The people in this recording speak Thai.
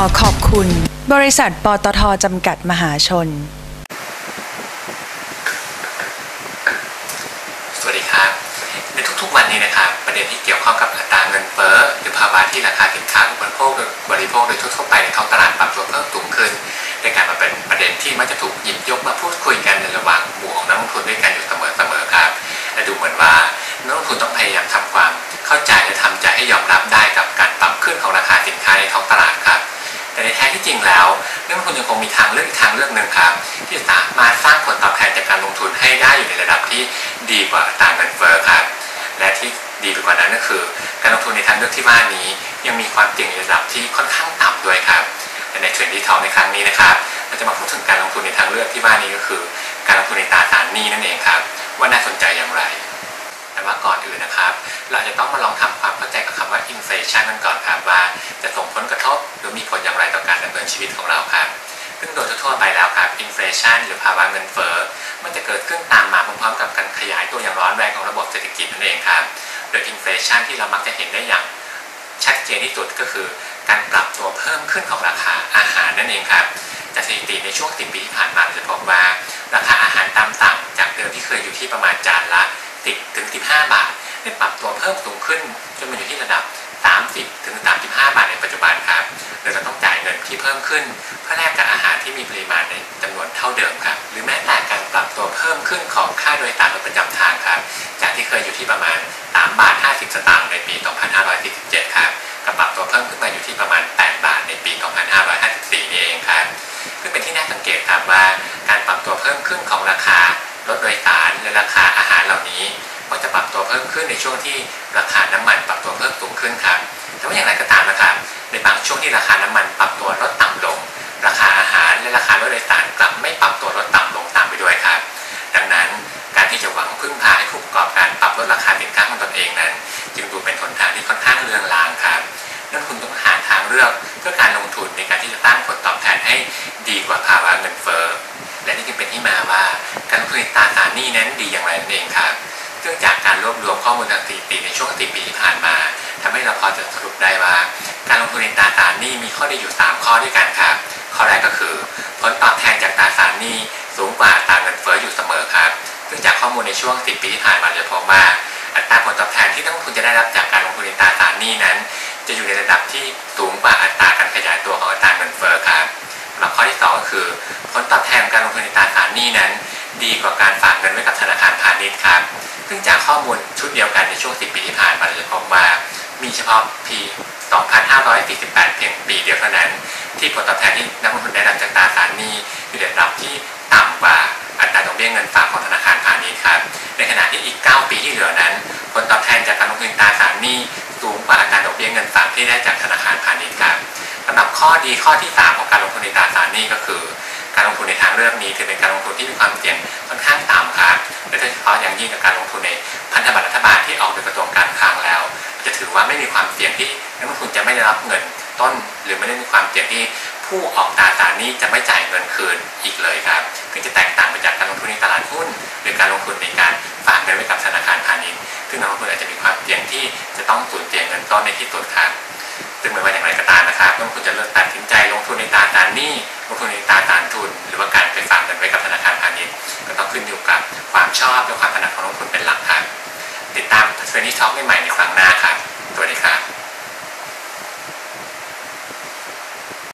อขอบคุณ บริษัทปตทจำกัดมหาชน สวัสดีครับ ในทุกๆวันนี้นะครับ ประเด็นที่เกี่ยวข้องกับอัตราเงินเฟ้อหรือภาวะที่ราคาสินค้าอุปโภคบริโภคโดยทั่วไปในท้องตลาดปรับตัวเพิ่มสูงขึ้นในการมาเป็นประเด็นที่มักจะถูกหยิบยกมาพูดคุย เลือกอีกทางหนึ่งครับ ที่สามารถสร้างผลตอบแทนจากการลงทุนให้ได้อยู่ในระดับที่ดีกว่าตราเงินเฟ้อครับและที่ดีไปกว่านั้นก็คือ การลงทุนในทางเลือกที่ว่านี้ ยังมีความเสี่ยงในระดับที่ค่อนข้างต่ำด้วยครับและในเทรนด์ที่ทองในครั้งนี้นะครับเราจะมาพูดถึงการลงทุนในทางเลือกที่ว่านี้ก็คือ การลงทุนในตราสารหนี้นั่นเองครับ ว่าน่าสนใจอย่างไรแต่ว่าก่อนอื่นนะครับ เราจะต้องมาลองทำความเข้าใจกับคำว่า inflation กันก่อนครับว่าจะส่งผลกระทบหรือมีผลอย่างไรต่อการดำเนินชีวิตของเราครับ ซึ่งโดยทั่วๆไปแล้วครับ inflation หรือภาวะเงินเฟ้อมันจะเกิดขึ้นตามมาพร้อมๆกับการขยายตัวอย่างร้อนแรงของระบบเศรษฐกิจนั่นเองครับโดย inflation ที่เรามักจะเห็นได้อย่างชัดเจนที่สุดก็คือ การปรับตัวเพิ่มขึ้นของราคาอาหารนั่นเองครับจากสถิติในช่วง 10 ปีที่ผ่านมาจะพบว่า ราคาอาหารตามสั่งจากเดิมที่เคยอยู่ที่ประมาณจานละ 10 ถึง 15 บาทได้ปรับตัวเพิ่มสูงขึ้นจนมาอยู่ที่ระดับ 30 ถึง 35 บาทในปัจจุบันครับโดยเราต้องจ เงินที่เพิ่มขึ้นเพื่อแลกกับอาหารที่มีปริมาณในจำนวนเท่าเดิมครับหรือแม้แต่การปรับตัวเพิ่มขึ้นของค่าโดยสารรถประจำทางครับจากที่เคยอยู่ที่ประมาณ3บาท50 สตางค์ในปี 2547 ครับก็ปรับตัวเพิ่มขึ้นมาอยู่ที่ประมาณ 8 บาทในปี 2554 นี่เองครับซึ่งเป็นที่น่าสังเกตครับว่า การปรับตัวเพิ่มขึ้นของราคารถโดยสารและราคาอาหารเหล่านี้ก็จะปรับตัวเพิ่มขึ้นในช่วงที่ราคาน้ำมันปรับตัวเพิ่มสูงขึ้นครับแต่ว่าอย่างไรก็ตามนะครับในบาง ช่วงที่ราคาน้ำมันปรับตัวลดต่ำลง ราคาอาหารและราคารถโดยสารกลับไม่ปรับตัวลดต่ำลงตามไปด้วยครับ ดังนั้นการที่จะหวังพึ่งพาให้ผู้ประกอบการปรับลดราคาสินค้าของตนเองนั้น จึงดูเป็นหนทางที่ค่อนข้างเลือนลางครับนักลงทุนต้องหาทางเลือกเพื่อการลงทุนในการที่จะสร้งผลตอบแทนให้ดีกว่าภาวะเงินเฟ้อและนี่จึงเป็นที่มาว่าการลงทุนในตราสารหนี้นั้นดีอย่างไรนั่นเองครับ ซึ่งจากการรวบรวมข้อมูลทางสถิติในช่วง10ปีที่ผ่านมาทำให้เราพอจะสรุปได้ว่า การลงทุนในตราสารหนี้มีข้อดีอยู่ 3 ข้อด้วยกันครับ ข้อแรกก็คือ ผลตอบแทนจากตราสารหนี้สูงกว่าตราเงินเฟ้ออยู่เสมอครับ ซึ่งจากข้อมูลในช่วง10ปีที่ผ่านมาจะพบว่าอัตราผลตอบแทนที่นักลงทุนจะได้รับจากการลงทุนในตราสารหนี้นั้น จะอยู่ในระดับที่สูงกว่าอัตราการขยายตัวของอัตราเงินเฟ้อครับแล้วข้อที่ 2 ก็คือ ผลตอบแทนการลงทุนในตราสารหนี้นั้น ดีกว่าการฝากเงินไว้กับธนาคารพาณิชย์ครับ ซึ่งจากข้อมูล ในช่วง 10 ปีที่ผ่านมาเราจะพบว่ามีเฉพาะปี 2548 เพียงปีเดียวเท่านั้น ที่ผลตอบแทนที่นักลงทุนได้รับจากตราสารหนี้อยู่ในระดับที่ต่ำกว่าอัตราดอกเบี้ยเงินฝากของธนาคารพาณิชย์ครับ ในขณะที่อีก 9 ปีที่เหลือนั้น ผลตอบแทนจากการลงทุนตราสารหนี้สูงกว่าอัตราดอกเบี้ยเงินฝากที่ได้จากธนาคารพาณิชย์ครับสำหรับข้อดีข้อที่ 3 ของการลงทุนในตราสารหนี้ก็คือ การลงทุนในทางเลือกนี้ถือเป็นการลงทุนที่มีความเสี่ยงค่อนข้างต่ำครับโดยเฉพาะอย่างยิ่งกับการลงทุนใน เสี่ยงที่นักลงทุนจะไม่ได้รับเงินต้น หรือไม่ได้มีความเสี่ยงที่ผู้ออกตราสารนี้จะไม่จ่ายเงินคืนอีกเลยครับคือจะแตกต่างไปจากการลงทุนในตลาดหุ้น หรือการลงทุนในการฝากเงินไว้กับธนาคารพาณิชย์ซึ่งนักลงทุนอาจจะมีความเสี่ยงที่จะต้องสูญเสียเงินต้นในที่สุดครับซึ่งไม่ว่าอย่างไรก็ตามนะครับนักลงทุนจะเลือกตัดสินใจลงทุนในตราสารนี้ลงทุนในตราสารทุน หรือว่าการไปฝากเงินไว้กับธนาคารพาณิชย์ก็ต้องขึ้นอยู่กับความชอบและความถนัดของนักลงทุนเป็นหลักครับติดตามเทรนนี่ท็อกใหม่ในครั้งหน้าครับ วัสดีครับ